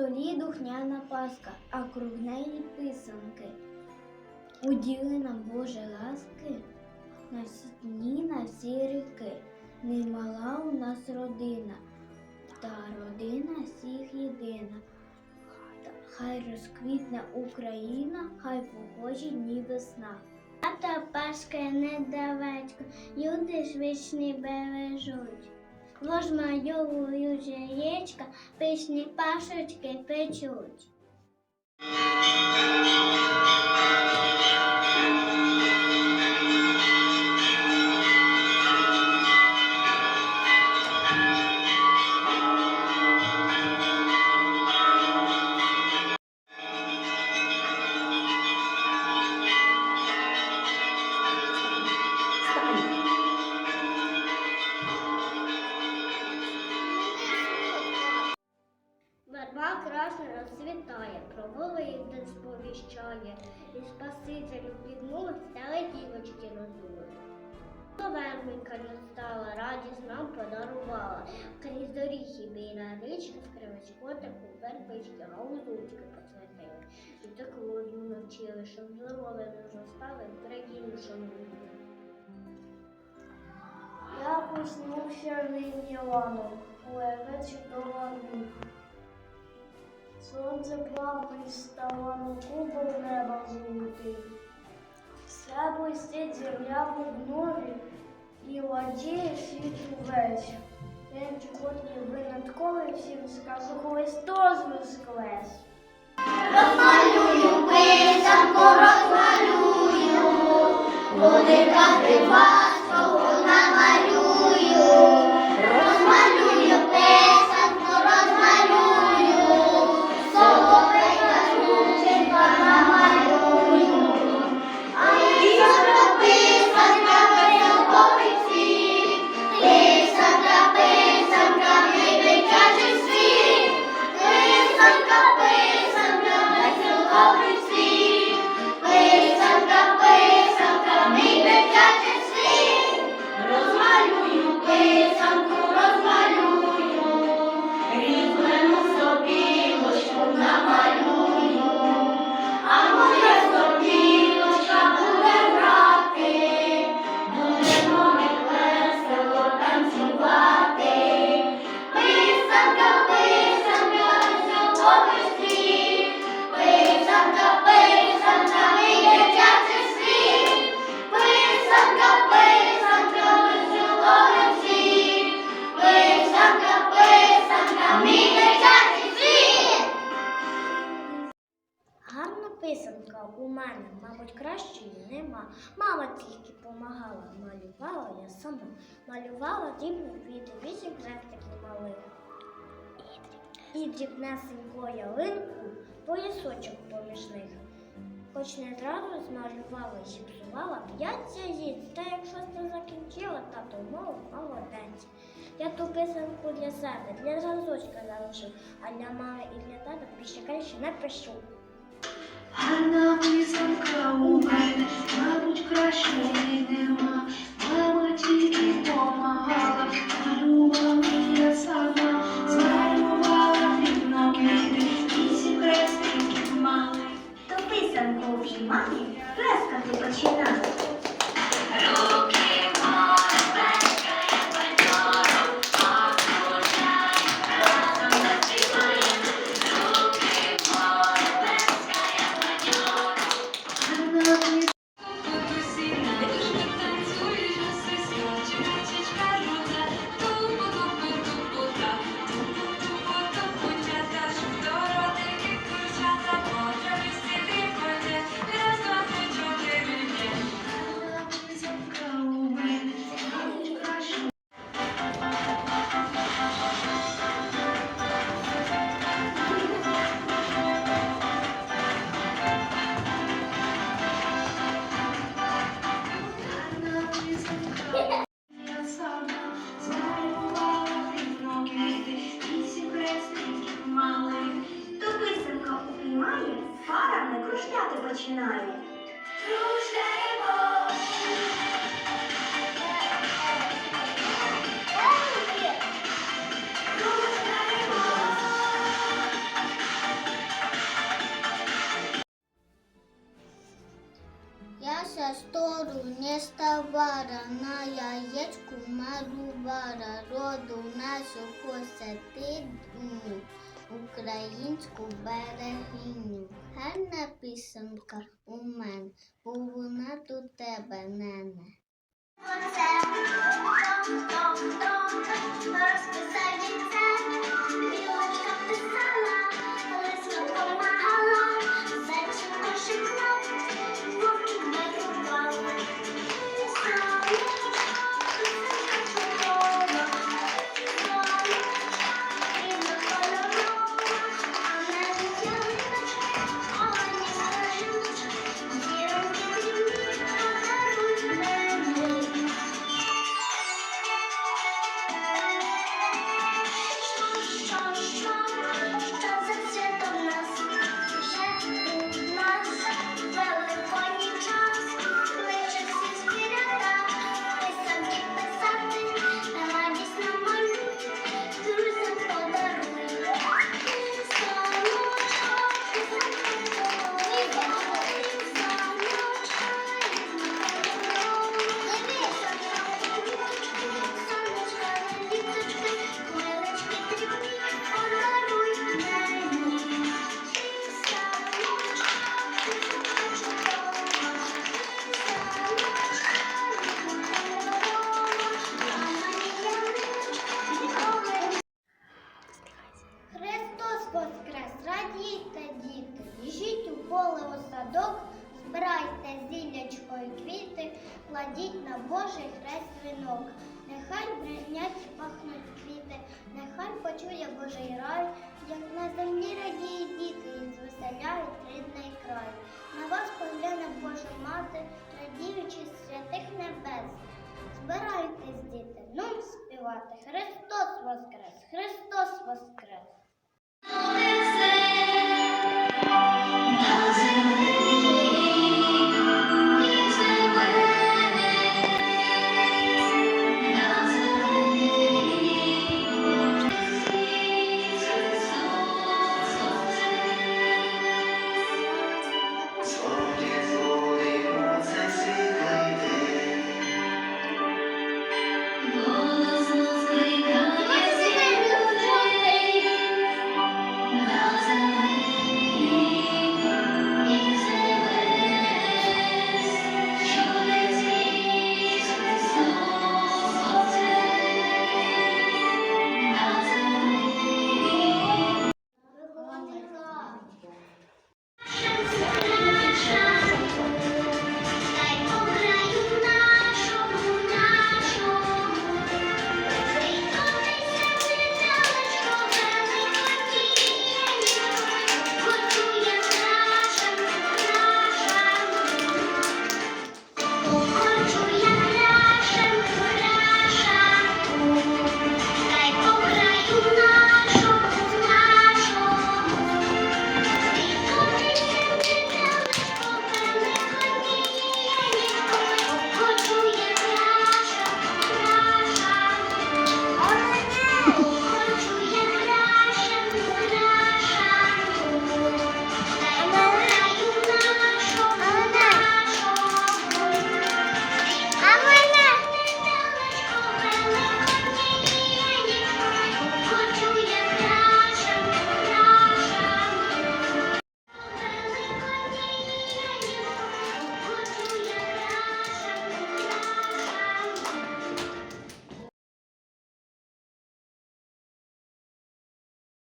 столі духняна паска, а круг неї писанки. Уділи нам Боже ласки на всі дні, на всі ріки. Немала у нас родина, та родина всіх єдина. Хай розквітне Україна, хай похожі дні весна. А та Пасха недалечко, люди ж вічні бережуть. Розмальовують яєчка, пишні пашечки печуть. Дівочки розули. Вербенька не стала, радість нам подарувала. Крізь доріг і біля річки скривич котику вербички, а узучки посвятили. І так розуму навчили, щоб здоров'я не зростали, країну шануємо. Я проснувся нині ланом, левець до лану. Сонце плавить стало на кубок неба золотий. Все блистить земля в обнові і ладіє світ увесь. Він ви винятковий всім скажу Христос воскрес. Розмалюю писанку, розмалюю, Велика Кривацького нема. Мама тільки помагала, малювала я сама. Малювала дрібні квіти, вісім хрестиків малих. І дрібнесеньку ялинку, поясочок поміж них. Хоч не зразу змалювала і зіпсувала п'ять яєць, та якщо ти закінчила, тато мов молодець. Я ту писанку для себе, для зразочка залишив, а для мами і для тата більше краще не пишу. Гарна писанка у мене, мабуть, кращої нема. Мама тільки помагала, малювала я сама, починає. Дружнемо! Я со стору не ставара, на яєчку марубара, роду нашу хося ти думав українську берегиню. Гарна пісенка у мене, бо вона до тебе нене. Оце Нехай бринять пахнуть квіти, нехай почує Божий рай, як на землі радіє діти і звеселяють рідний край. На вас погляне Божа мати, радіючи святих небес. Збирайтесь, діти, ну співати. Христос воскрес, Христос. Воскрес!